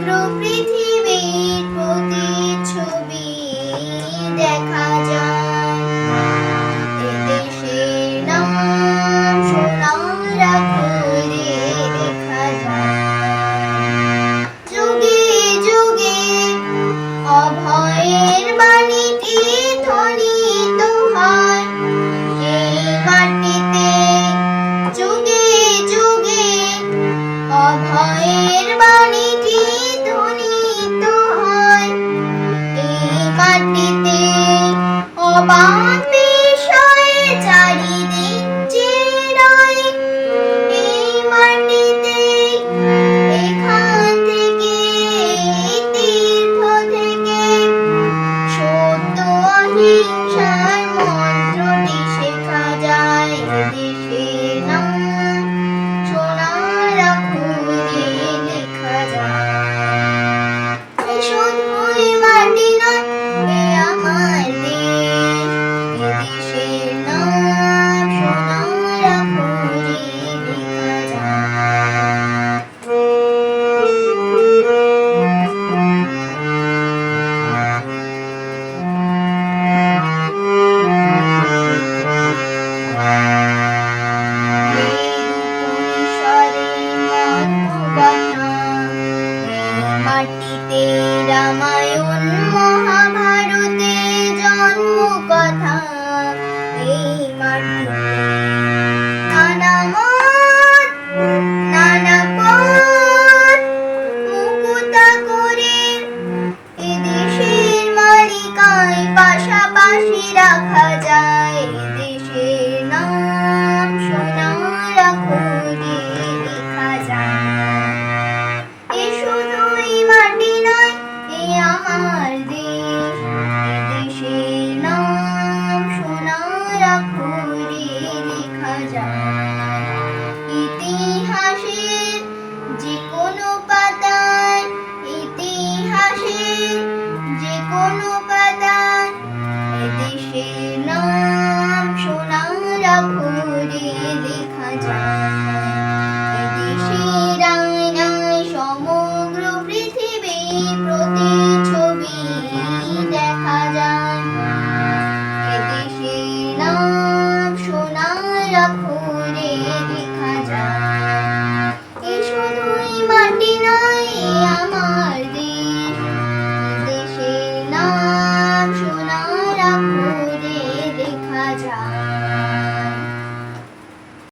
সমগ্র পৃথিবীর প্রতি ছবি দেখা যায়। দেশের নাম সোনারা করে দেখা যায়। যুগে যুগে অভয়ের বাণীতে ধ্বনিত হয়। এই মাটিতে যুগে যুগে অভয়ের বাণী Bye. রামায়ণ মহাভারতে জন্ম কথা